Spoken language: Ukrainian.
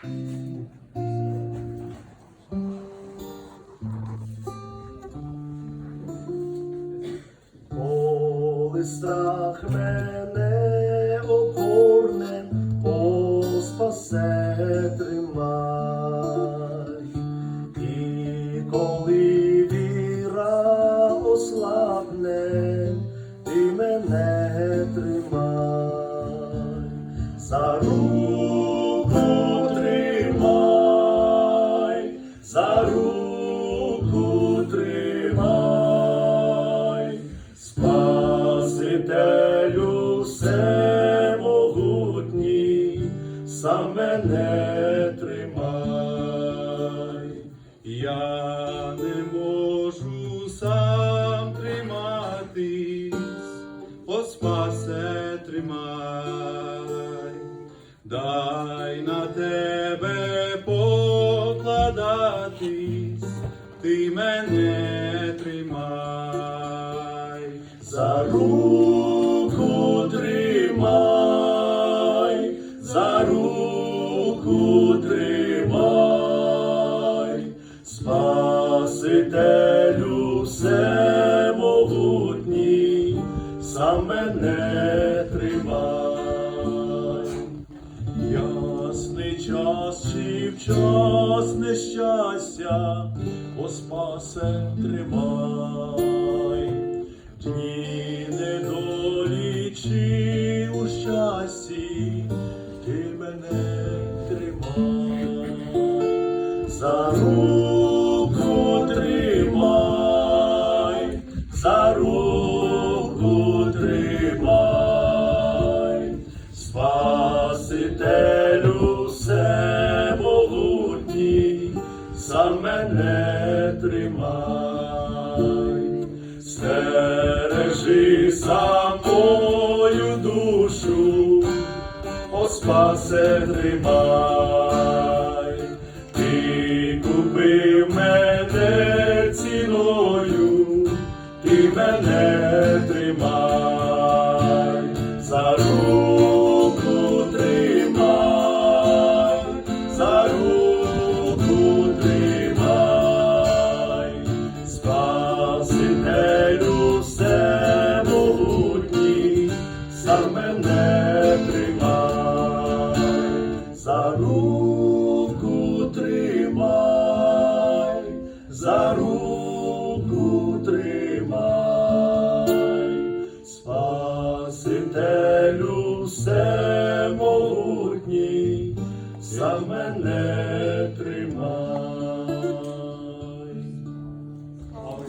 Ol istakbel сам мене тримай, я не можу сам триматись, о спасе тримай, дай на тебе покладатись, ти мене тримай, за руку сам мене тримай. Ясний час чи в час нещастя, о спасе тримай, дні недолі чи у щасті, ти мене тримай, за руку сам мене тримай, стережи сам мою душу, о спасе тримай, ти купив за мене тримай.